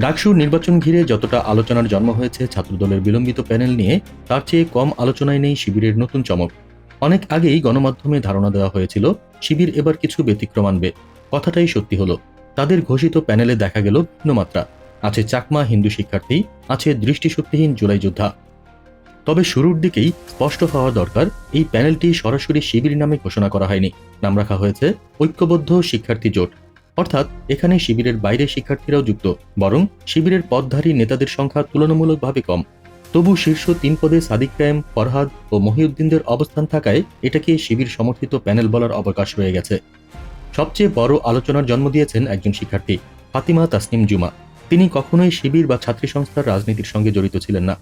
ডাকসুর নির্বাচন ঘিরে যতটা আলোচনার জন্ম হয়েছে, ছাত্রদলের বিলম্বিত প্যানেল নিয়ে তার চেয়ে কম আলোচনায় নেই শিবিরের নতুন চমক। অনেক আগেই গণমাধ্যমে ধারণা দেওয়া হয়েছিল, শিবির এবার কিছু ব্যতিক্রম আনবে। কথাটাই সত্যি হলো, তাদের ঘোষিত প্যানেলে দেখা গেল ভিন্ন মাত্রা। আছে চাকমা হিন্দু শিক্ষার্থী, আছে দৃষ্টিশক্তিহীন জুলাই যোদ্ধা। তবে শুরুর দিকেই স্পষ্ট হওয়া দরকার, এই প্যানেলটি সরাসরি শিবির নামে ঘোষণা করা হয়নি। নাম রাখা হয়েছে ঐক্যবদ্ধ শিক্ষার্থী জোট। অর্থাৎ এখানে শিবিরের বাইরে শিক্ষার্থীরাও যুক্ত, বরং শিবিরের পদধারী নেতাদের সংখ্যা তুলনামূলকভাবে কম। তবু শীর্ষ তিন পদে সাদিক কায়েম, ফরহাদ ও মহিউদ্দিনদের অবস্থান থাকায় এটাকে শিবির সমর্থিত প্যানেল বলার অবকাশ রয়ে গেছে। সবচেয়ে বড় আলোচনার জন্ম দিয়েছেন একজন শিক্ষার্থী, ফাতিমা তাসনিম জুমা। তিনি কখনোই শিবির বা ছাত্রী সংস্থার রাজনীতির সঙ্গে জড়িত ছিলেন না।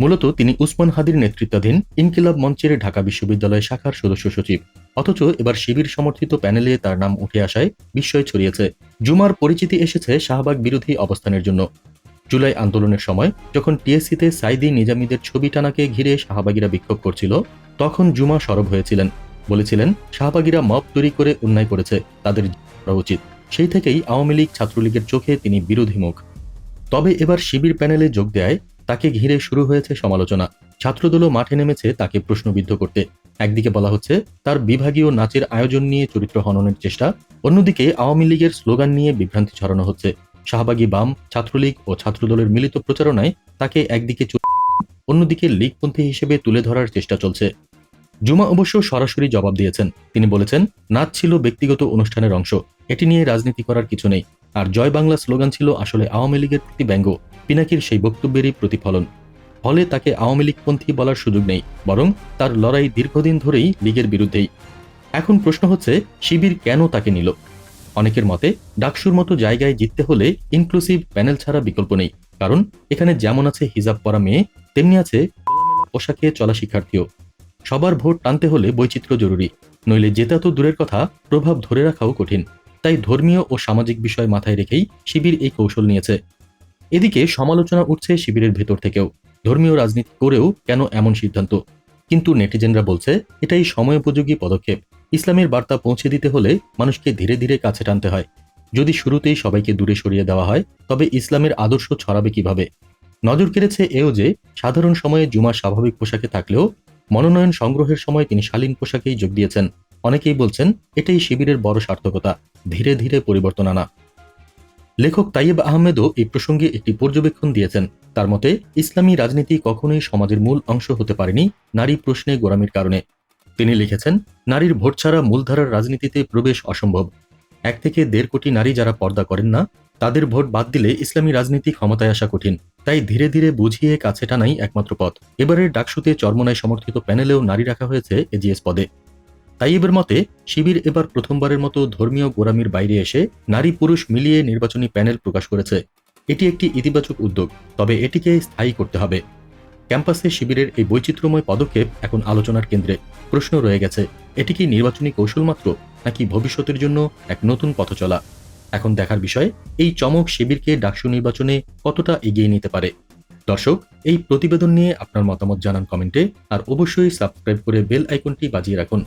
মূলত তিনি উসমান হাদির নেতৃত্বাধীন ইনকিলাব মঞ্চের ঢাকা বিশ্ববিদ্যালয় শাখার সদস্য সচিব। অথচ এবার শিবির সমর্থিত প্যানেলে তার নাম উঠে আসায় বিস্ময় ছড়িয়েছে। জুমার পরিচিতি এসেছে শাহবাগ বিরোধী অবস্থানের জন্য। জুলাই আন্দোলনের সময় যখন টিএসসিতে সাইদি নিজামীদের ছবি টানাকে ঘিরে শাহবাগীরা বিক্ষোভ করছিল, তখন জুমা সরব হয়েছিলেন। বলেছিলেন, শাহবাগীরা মব তৈরি করে অন্যায় করেছে, তাদের করা উচিত। সেই থেকেই আওয়ামী লীগ ছাত্রলীগের চোখে তিনি বিরোধী মুখ। তবে এবার শিবির প্যানেলে যোগ দেয় তাকে ঘিরে শুরু হয়েছে সমালোচনা। ছাত্রদলও মাঠে নেমেছে তাকে প্রশ্নবিদ্ধ করতে। একদিকে বলা হচ্ছে, তার বিভাগীয় নাচের আয়োজন নিয়ে চরিত্র হননের চেষ্টা। অন্যদিকে আওয়ামী লীগের স্লোগান নিয়ে বিভ্রান্তি ছড়ানো হচ্ছে। শাহবাগী বাম ছাত্রলীগ ও ছাত্রদলের মিলিত প্রচারণায় তাকে একদিকে অন্যদিকে লীগপন্থী হিসেবে তুলে ধরার চেষ্টা চলছে। জুমা অবশ্য সরাসরি জবাব দিয়েছেন। তিনি বলেছেন, নাচ ছিল ব্যক্তিগত অনুষ্ঠানের অংশ। এটি নিয়ে রাজনীতি করার কিছু নেই। আর জয় বাংলা স্লোগান ছিল আসলে আওয়ামী লীগের প্রতি ব্যঙ্গ। পিনাকির সেই বক্তব্যেরই প্রতিফলন। ফলে তাকে আওয়ামী লীগপন্থী বলার সুযোগ নেই, বরং তার লড়াই দীর্ঘদিন ধরেই লীগের বিরুদ্ধেই। এখন প্রশ্ন হচ্ছে, শিবির কেন তাকে নিল? অনেকের মতে, ডাকসুর মতো জায়গায় জিততে হলে ইনক্লুসিভ প্যানেল ছাড়া বিকল্প নেই, কারণ এখানে যেমন আছে হিজাব পরা মেয়ে, তেমনি আছে পোশাকে চলা শিক্ষার্থীও। সবার ভোট টানতে হলে বৈচিত্র্য জরুরি, নইলে জেতা তো দূরের কথা প্রভাব ধরে রাখাও কঠিন। তাই ধর্মীয় ও সামাজিক বিষয় মাথায় রেখেই শিবির এই কৌশল নিয়েছে। এদিকে সমালোচনা উঠছে শিবিরের ভেতর থেকেও। ধর্মীয় রাজনীতি করেও কেন এমন সিদ্ধান্ত? কিন্তু নেটিজেনরা বলছে, এটাই সময়োপযোগী পদক্ষেপ। ইসলামের বার্তা পৌঁছে দিতে হলে মানুষকে ধীরে ধীরে কাছে টানতে হয়। যদি শুরুতেই সবাইকে দূরে সরিয়ে দেওয়া হয়, তবে ইসলামের আদর্শ ছড়াবে কীভাবে? নজর কেড়েছে এও যে, সাধারণ সময়ে জুমা স্বাভাবিক পোশাকে থাকলেও মনোনয়ন সংগ্রহের সময় তিনি শালীন পোশাকেই যোগ দিয়েছেন। অনেকেই বলছেন, এটাই শিবিরের বড় সার্থকতা, ধীরে ধীরে পরিবর্তন আনা। লেখক তাইয়েব আহমেদও এই প্রসঙ্গে একটি পর্যবেক্ষণ দিয়েছেন। তার মতে, ইসলামী রাজনীতি কখনোই সমাজের মূল অংশ হতে পারেনি নারী প্রশ্নে গোড়ামির কারণে। তিনি লিখেছেন, নারীর ভোট ছাড়া মূলধারার রাজনীতিতে প্রবেশ অসম্ভব। এক থেকে দেড় কোটি নারী যারা পর্দা করেন না, তাদের ভোট বাদ দিলে ইসলামী রাজনীতি ক্ষমতায় আসা কঠিন। তাই ধীরে ধীরে বুঝিয়ে কাছে টানাই একমাত্র পথ। এবারের ডাকসুতে চরমনায় সমর্থিত প্যানেলেও নারী রাখা হয়েছে এজিএস পদে। তাইয়েবের মতে, শিবির এবার প্রথমবারের মতো ধর্মীয় গোড়ামির বাইরে এসে নারী পুরুষ মিলিয়ে নির্বাচনী প্যানেল প্রকাশ করেছে। এটি একটি ইতিবাচক উদ্যোগ, তবে এটিকে স্থায়ী করতে হবে। ক্যাম্পাসে শিবিরের এই বৈচিত্র্যময় পদক্ষেপ এখন আলোচনার কেন্দ্রে। প্রশ্ন রয়ে গেছে, এটি কি নির্বাচনী কৌশল মাত্র, নাকি ভবিষ্যতের জন্য এক নতুন পথ চলা এখন দেখার বিষয়, এই চমক শিবিরকে ডাকসু নির্বাচনে কতটা এগিয়ে নিতে পারে? দর্শক, এই প্রতিবেদন নিয়ে আপনার মতামত জানান কমেন্টে, আর অবশ্যই সাবস্ক্রাইব করে বেল আইকনটি বাজিয়ে রাখুন।